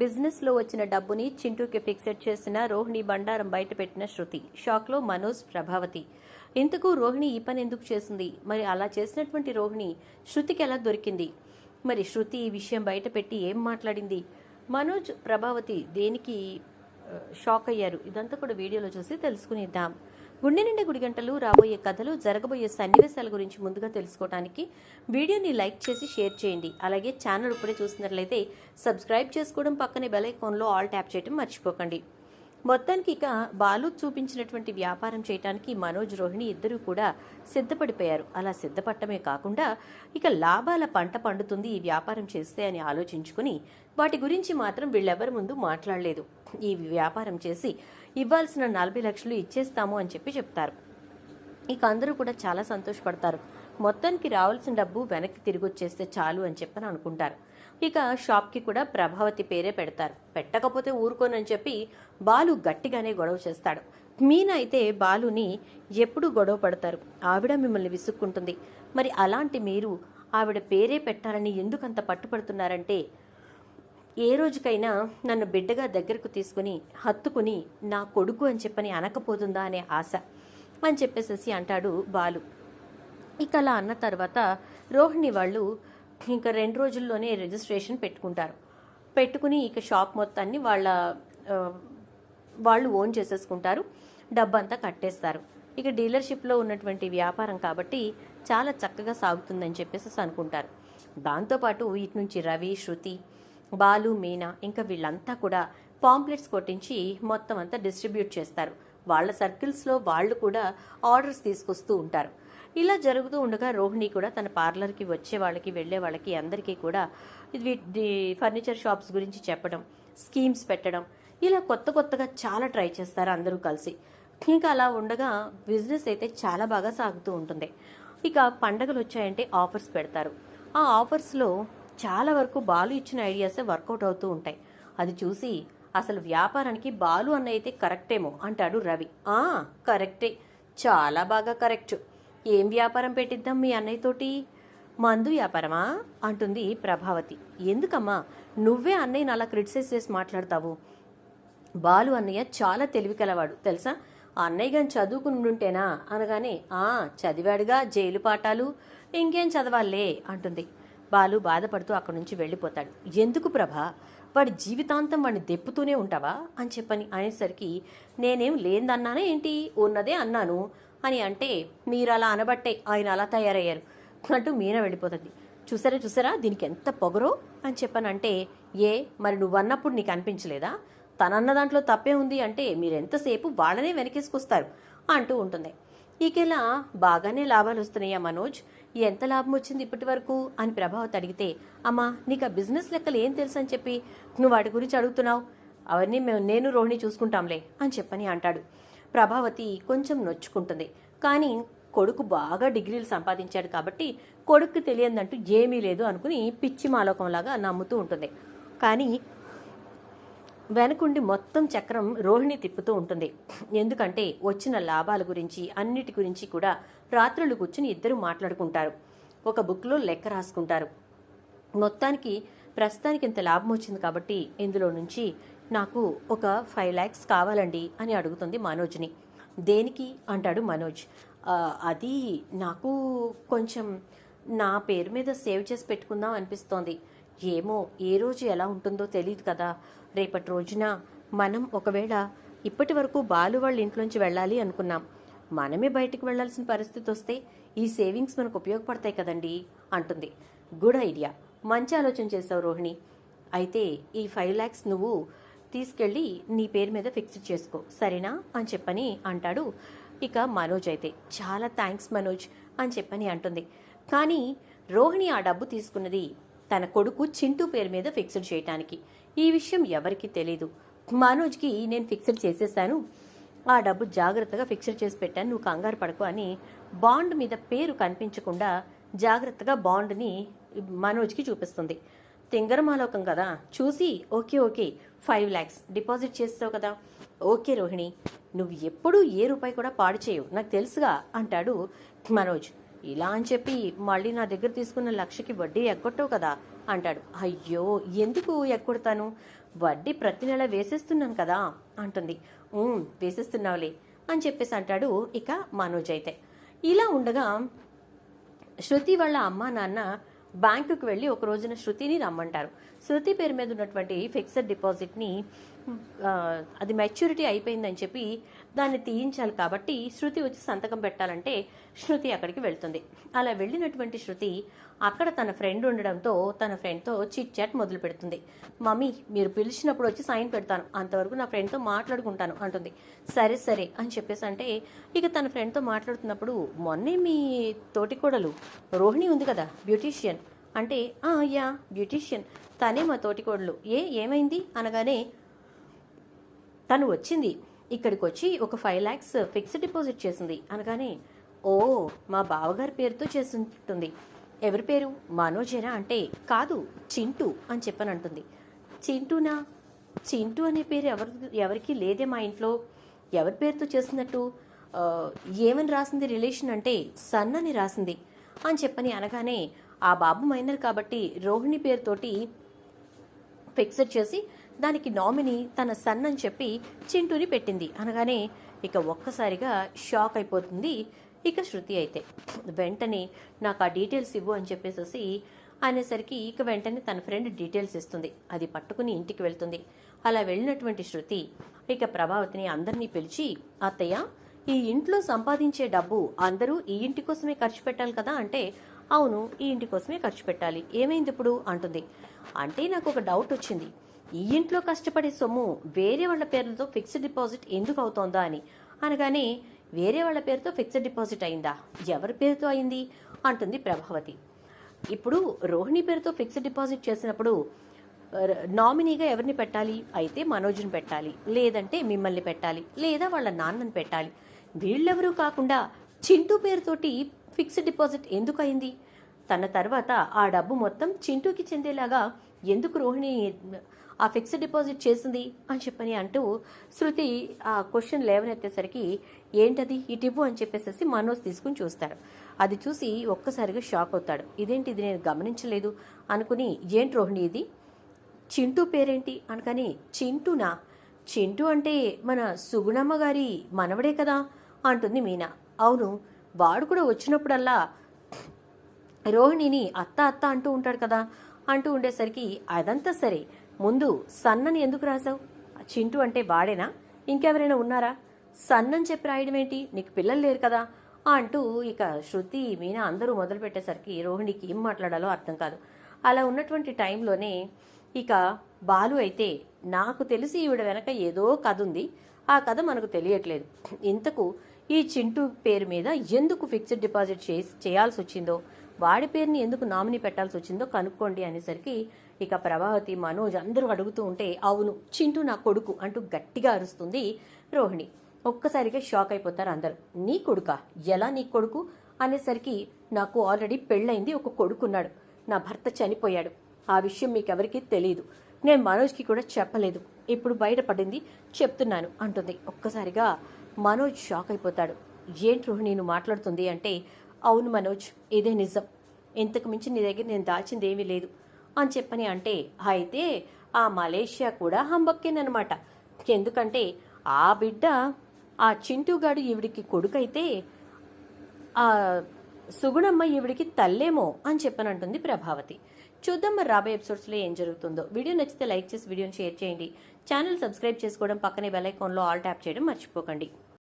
బిజినెస్లో వచ్చిన డబ్బుని చింటూకి ఫిక్సెడ్ చేసిన రోహిణి బండారం బయటపెట్టిన శృతి. షాక్లో మనోజ్ ప్రభావతి. ఇంతకు రోహిణి ఈ పని ఎందుకు చేసింది? మరి అలా చేసినటువంటి రోహిణి శృతికి ఎలా దొరికింది? మరి శృతి ఈ విషయం బయటపెట్టి ఏం మాట్లాడింది? మనోజ్ ప్రభావతి దేనికి షాక్ అయ్యారు? ఇదంతా కూడా వీడియోలో చూసి తెలుసుకునిద్దాం. గుండె నిండా గుడి గంటలు రాబోయే కథలు జరగబోయే సన్నివేశాల గురించి ముందుగా తెలుసుకోవడానికి వీడియోని లైక్ చేసి షేర్ చేయండి. అలాగే ఛానల్ ఇప్పుడే చూసినట్లయితే సబ్స్క్రైబ్ చేసుకోవడం పక్కనే బెల్ ఐకాన్లో ఆల్ ట్యాప్ చేయడం మర్చిపోకండి. మొత్తానికి ఇక బాలు చూపించినటువంటి వ్యాపారం చేయడానికి మనోజ్ రోహిణి ఇద్దరూ కూడా సిద్ధపడిపోయారు. అలా సిద్ధపడటమే కాకుండా ఇక లాభాల పంట పండుతుంది ఈ వ్యాపారం చేస్తే అని ఆలోచించుకుని వాటి గురించి మాత్రం వీళ్ళెవరి ముందు మాట్లాడలేదు. ఈ వ్యాపారం చేసి ఇవ్వాల్సిన నలభై లక్షలు ఇచ్చేస్తాము అని చెప్పి చెప్తారు. ఇక అందరూ కూడా చాలా సంతోషపడతారు. మొత్తానికి రావాల్సిన డబ్బు వెనక్కి తిరిగి వచ్చేస్తే చాలు అని చెప్పని అనుకుంటారు. ఇక షాప్కి కూడా ప్రభావతి పేరే పెడతారు. పెట్టకపోతే ఊరుకోనని చెప్పి బాలు గట్టిగానే గొడవ చేస్తాడు. మీనా అయితే బాలుని ఎప్పుడూ గొడవ పడతారు? ఆవిడ మిమ్మల్ని విసుక్కుంటుంది. మరి అలాంటి మీరు ఆవిడ పేరే పెట్టాలని ఎందుకంత పట్టుపడుతున్నారంటే ఏ రోజుకైనా నన్ను బిడ్డగా దగ్గరకు తీసుకుని హత్తుకుని నా కొడుకు అని చెప్పని అనకపోతుందా అనే ఆశ అని చెప్పేసేసి అంటాడు బాలు. ఇక అలా అన్న తర్వాత రోహిణి వాళ్ళు ఇంకా రెండు రోజుల్లోనే రిజిస్ట్రేషన్ పెట్టుకుంటారు. పెట్టుకుని ఇక షాప్ మొత్తాన్ని వాళ్ళ వాళ్ళు ఓన్ చేసేసుకుంటారు. డబ్బంతా కట్టేస్తారు. ఇక డీలర్షిప్లో ఉన్నటువంటి వ్యాపారం కాబట్టి చాలా చక్కగా సాగుతుందని చెప్పేసి అనుకుంటారు. దాంతోపాటు ఇటు నుంచి రవి శృతి బాలు మీనా ఇంకా వీళ్ళంతా కూడా పాంప్లెట్స్ కొట్టించి మొత్తం అంతా డిస్ట్రిబ్యూట్ చేస్తారు. వాళ్ళ సర్కిల్స్లో వాళ్ళు కూడా ఆర్డర్స్ తీసుకొస్తూ ఉంటారు. ఇలా జరుగుతూ ఉండగా రోహిణి కూడా తన పార్లర్కి వచ్చే వాళ్ళకి వెళ్ళే వాళ్ళకి అందరికీ కూడా ఇది ఫర్నిచర్ షాప్స్ గురించి చెప్పడం స్కీమ్స్ పెట్టడం ఇలా కొత్త కొత్తగా చాలా ట్రై చేస్తారు అందరూ కలిసి. ఇంకా అలా ఉండగా బిజినెస్ అయితే చాలా బాగా సాగుతూ ఉంటుంది. ఇక పండగలు వచ్చాయంటే ఆఫర్స్ పెడతారు. ఆ ఆఫర్స్లో చాలా వరకు బాలు ఇచ్చిన ఐడియాసే వర్కౌట్ అవుతూ ఉంటాయి. అది చూసి అసలు వ్యాపారానికి బాలు అన్న అయితే కరెక్టేమో అంటాడు రవి. ఆ కరెక్టే. చాలా బాగా కరెక్ట్. ఏం వ్యాపారం పెట్టిద్దాం మీ అన్నయ్యతోటి మందు వ్యాపారమా? అంటుంది ప్రభావతి. ఎందుకమ్మా? నువ్వే అన్నయ్యని అలా క్రిటిసైజ్ చేసి మాట్లాడతావు? బాలు అన్నయ్య చాలా తెలివి కలవాడు తెలుసా? ఆ అన్నయ్య కానీ చదువుకుని ఉంటేనా అనగానే ఆ చదివాడుగా జైలు పాఠాలు. ఇంకేం చదవాలే? అంటుంది. బాలు బాధపడుతూ అక్కడి నుంచి వెళ్ళిపోతాడు. ఎందుకు ప్రభా? వాడి జీవితాంతం వాడిని దెప్పుతూనే ఉంటావా? అని చెప్పని అనేసరికి నేనేం లేదన్నానా ఏంటి? ఉన్నదే అన్నాను అని అంటే మీరు అలా అనబట్టే ఆయన అలా తయారయ్యారు అంటూ మీన వెళ్ళిపోతుంది. చూసారా చూసారా? దీనికి ఎంత పొగరో? అని చెప్పనంటే ఏ మరి నువ్వు అన్నప్పుడు నీకు అనిపించలేదా? తనన్న దాంట్లో తప్పే ఉంది అంటే మీరు ఎంతసేపు వాళ్ళనే వెనకేసుకొస్తారు అంటూ ఉంటుంది. ఈకెలా బాగానే లాభాలు వస్తున్నాయా మనోజ్? ఎంత లాభం వచ్చింది ఇప్పటి వరకు? అని ప్రభావతి అడిగితే అమ్మా నీకు ఆ బిజినెస్ లెక్కలు ఏం తెలుసు అని చెప్పి నువ్వు వాటి గురించి అడుగుతున్నావు? అవన్నీ మేము నేను రోహిణి చూసుకుంటాంలే అని చెప్పని అంటాడు. ప్రభావతి కొంచెం నొచ్చుకుంటుంది. కానీ కొడుకు బాగా డిగ్రీలు సంపాదించాడు కాబట్టి కొడుకు తెలియదంటూ ఏమీ లేదు అనుకుని పిచ్చి మాలోకంలాగా నమ్ముతూ ఉంటుంది. కానీ వెనకుండి మొత్తం చక్రం రోహిణి తిప్పుతూ ఉంటుంది. ఎందుకంటే వచ్చిన లాభాల గురించి అన్నిటి గురించి కూడా రాత్రులు కూర్చుని ఇద్దరు మాట్లాడుకుంటారు. ఒక బుక్లో లెక్క రాసుకుంటారు. మొత్తానికి ప్రస్తుతానికి ఇంత లాభం వచ్చింది కాబట్టి ఇందులో నుంచి నాకు ఒక ఫైవ్ ల్యాక్స్ కావాలండి అని అడుగుతుంది మనోజ్ని. దేనికి? అంటాడు మనోజ్. అది నాకు కొంచెం నా పేరు మీద సేవ్ చేసి పెట్టుకుందాం అనిపిస్తోంది. ఏమో ఏ రోజు ఎలా ఉంటుందో తెలియదు కదా. రేపటి రోజున మనం ఒకవేళ ఇప్పటి వరకు బాలు వాళ్ళ ఇంట్లోంచి వెళ్ళాలి అనుకున్నాం. మనమే బయటకు వెళ్ళాల్సిన పరిస్థితి వస్తే ఈ సేవింగ్స్ మనకు ఉపయోగపడతాయి కదండి అంటుంది. Good idea. మంచి ఆలోచన చేసావు రోహిణి. అయితే ఈ ఫైవ్ ల్యాక్స్ నువ్వు తీసుకెళ్ళి నీ పేరు మీద ఫిక్స్ చేసుకో. సరేనా? అని చెప్పని అంటాడు. ఇక మనోజ్ అయితే చాలా థ్యాంక్స్ మనోజ్ అని చెప్పని అంటుంది. కానీ రోహిణి ఆ డబ్బు తీసుకున్నది తన కొడుకు చింటూ పేరు మీద ఫిక్స్డ్ చేయటానికి. ఈ విషయం ఎవరికీ తెలీదు. మనోజ్కి నేను ఫిక్స్డ్ చేసేసాను. ఆ డబ్బు జాగ్రత్తగా ఫిక్స్డ్ చేసి పెట్టాను. నువ్వు కంగారు పడకు అని బాండ్ మీద పేరు కనిపించకుండా జాగ్రత్తగా బాండ్ని మనోజ్కి చూపిస్తుంది. తింగరమాలోకం కదా. చూసి okay okay five lakhs deposit చేస్తావు కదా. ఓకే రోహిణి నువ్వు ఎప్పుడూ ఏ రూపాయి కూడా పాడు చేయవు. నాకు తెలుసుగా అంటాడు మనోజ్. ఇలా అని చెప్పి మళ్ళీ నా దగ్గర తీసుకున్న లక్షకి వడ్డీ ఎగ్గొట్టవు కదా అంటాడు. అయ్యో ఎందుకు ఎక్కొడతాను వడ్డీ ప్రతి నెల వేసేస్తున్నాను కదా అంటుంది. వేసేస్తున్నావులే అని చెప్పేసి అంటాడు ఇక మనోజ్ అయితే. ఇలా ఉండగా శృతి వాళ్ళ అమ్మ నాన్న బ్యాంకుకి వెళ్ళి ఒక రోజున శృతిని రమ్మంటారు. శృతి పేరు మీద ఉన్నటువంటి ఫిక్స్డ్ డిపాజిట్ని అది మెచ్యూరిటీ అయిపోయిందని చెప్పి దాన్ని తీయించాలి కాబట్టి శృతి వచ్చి సంతకం పెట్టాలంటే శృతి అక్కడికి వెళ్తుంది. అలా వెళ్ళినటువంటి శృతి అక్కడ తన ఫ్రెండ్ ఉండడంతో తన ఫ్రెండ్తో చిట్ చాట్ మొదలు పెడుతుంది. మమ్మీ మీరు పిలిచినప్పుడు వచ్చి సైన్ పెడతాను. అంతవరకు నా ఫ్రెండ్తో మాట్లాడుకుంటాను అంటుంది. సరే సరే అని చెప్పేసి అంటే ఇక తన ఫ్రెండ్తో మాట్లాడుతున్నప్పుడు మొన్నే మీ తోటికోడలు రోహిణి ఉంది కదా బ్యూటీషియన్ అంటే "ఆ, యా బ్యూటీషియన్ తనే మా తోటికోడలు ఏ ఏమైంది? అనగానే తను వచ్చింది. ఇక్కడికి వచ్చి ఒక ఫైవ్ ల్యాక్స్ ఫిక్స్డ్ డిపాజిట్ చేసింది. అనగానే ఓ మా బావగారి పేరుతో చేస్తుంటుంది. ఎవరి పేరు? మనోజేనా అంటే కాదు చింటూ అని చెప్పనంటుంది. చింటూనా? చింటూ అనే పేరు ఎవరి ఎవరికి లేదే మా ఇంట్లో. ఎవరి పేరుతో చేసినట్టు ఏమని రాసింది రిలేషన్ అంటే సన్ అని రాసింది. అని చెప్పని అనగానే ఆ బాబు మైనర్ కాబట్టి రోహిణి పేరుతోటి ఫిక్స్డ్ చేసి దానికి నామినీ తన సన్ అని చెప్పి చింటూని పెట్టింది. అనగానే ఇక ఒక్కసారిగా షాక్ అయిపోతుంది ఇక శృతి అయితే. వెంటనే నాకు ఆ డీటెయిల్స్ ఇవ్వు అని చెప్పేసేసి అనేసరికి ఇక వెంటనే తన ఫ్రెండ్ డీటెయిల్స్ ఇస్తుంది. అది పట్టుకుని ఇంటికి వెళ్తుంది. అలా వెళ్ళినటువంటి శృతి ఇక ప్రభావతిని అందరినీ పిలిచి అత్తయ్య ఈ ఇంట్లో సంపాదించే డబ్బు అందరూ ఈ ఇంటి కోసమే ఖర్చు పెట్టాలి కదా? అంటే అవును ఈ ఇంటి కోసమే ఖర్చు పెట్టాలి. ఏమైంది ఇప్పుడు? అంటుంది. అంటే నాకు ఒక డౌట్ వచ్చింది. ఈ ఇంట్లో కష్టపడే సొమ్ము వేరే వాళ్ళ పేర్లతో ఫిక్స్డ్ డిపాజిట్ ఎందుకు అవుతోందా అని. అనగానే వేరే వాళ్ళ పేరుతో ఫిక్స్డ్ డిపాజిట్ అయిందా? ఎవరి పేరుతో అయింది? అంటుంది ప్రభావతి. ఇప్పుడు రోహిణి పేరుతో ఫిక్స్డ్ డిపాజిట్ చేసినప్పుడు నామినీగా ఎవరిని పెట్టాలి? అయితే మనోజ్ని పెట్టాలి. లేదంటే మిమ్మల్ని పెట్టాలి. లేదా వాళ్ళ నాన్నని పెట్టాలి. వీళ్ళెవరూ కాకుండా చింటూ పేరుతోటి ఫిక్స్డ్ డిపాజిట్ ఎందుకు అయింది? తన తర్వాత ఆ డబ్బు మొత్తం చింటూకి చెందేలాగా ఎందుకు రోహిణి ఆ ఫిక్స్డ్ డిపాజిట్ చేసింది అని చెప్పని అంటూ శృతి ఆ క్వశ్చన్ లేవనెత్తేసరికి ఏంటది? ఇటివ్వు అని చెప్పేసి మనోజ్ తీసుకుని చూస్తాడు. అది చూసి ఒక్కసారిగా షాక్ అవుతాడు. ఇదేంటి? ఇది నేను గమనించలేదు అనుకుని ఏంటి రోహిణి ఇది? చింటూ పేరేంటి? అనకని చింటూనా? చింటూ అంటే మన సుగుణమ్మ గారి మనవడే కదా అంటుంది మీనా. అవును వాడు కూడా వచ్చినప్పుడల్లా రోహిణిని అత్త అత్త అంటూ ఉంటాడు కదా అంటూ ఉండేసరికి అదంతా సరే ముందు సన్నని ఎందుకు రాసావు చింటూ అంటే వాడేనా? ఇంకెవరైనా ఉన్నారా? సన్నని చెప్పి రాయడం ఏంటి? నీకు పిల్లలు లేరు కదా? అంటూ ఇక శృతి మీనా అందరూ మొదలు పెట్టేసరికి రోహిణికి ఏం మాట్లాడాలో అర్థం కాదు. అలా ఉన్నటువంటి టైంలోనే ఇక బాలు అయితే నాకు తెలిసి ఈవిడ వెనక ఏదో కథ ఉంది. ఆ కథ మనకు తెలియట్లేదు. ఇంతకు ఈ చింటూ పేరు మీద ఎందుకు ఫిక్స్డ్ డిపాజిట్ చేసి చేయాల్సి వచ్చిందో వాడి పేరుని ఎందుకు నామినీ పెట్టాల్సి వచ్చిందో కనుక్కోండి అనేసరికి ఇక ప్రభావతి మనోజ్ అందరూ అడుగుతూ ఉంటే అవును చింటూ నా కొడుకు అంటూ గట్టిగా అరుస్తుంది రోహిణి. ఒక్కసారిగా షాక్ అయిపోతారు అందరూ. నీ కొడుకా? ఎలా నీ కొడుకు? అనేసరికి నాకు ఆల్రెడీ పెళ్ళైంది ఒక కొడుకున్నాడు. నా భర్త చనిపోయాడు. ఆ విషయం మీకెవరికీ తెలియదు నేను మనోజ్కి కూడా చెప్పలేదు. ఇప్పుడు బయటపడింది చెప్తున్నాను అంటుంది. ఒక్కసారిగా మనోజ్ షాక్ అయిపోతాడు. ఏంటి రోహిణి మాట్లాడుతుంది అంటే అవును మనోజ్ ఇదే నిజం. ఇంతకు మించి నీ దగ్గర నేను దాచింది ఏమీ లేదు. అని చెప్పని అంటే అయితే ఆ మలేషియా కూడా హంబక్కేనమాట ఎందుకంటే ఆ బిడ్డ ఆ చింటూగాడు ఈవిడికి కొడుకైతే ఆ సుగుణమ్మ ఈవిడికి తల్లేమో అని చెప్పనంటుంది ప్రభావతి. చూద్దాం మరి రాబోయే ఎపిసోడ్స్లో ఏం జరుగుతుందో. వీడియో నచ్చితే లైక్ చేసి వీడియోని షేర్ చేయండి. ఛానల్ సబ్స్క్రైబ్ చేసుకోవడం పక్కనే బెల్ ఐకాన్లో ఆల్ ట్యాప్ చేయడం మర్చిపోకండి.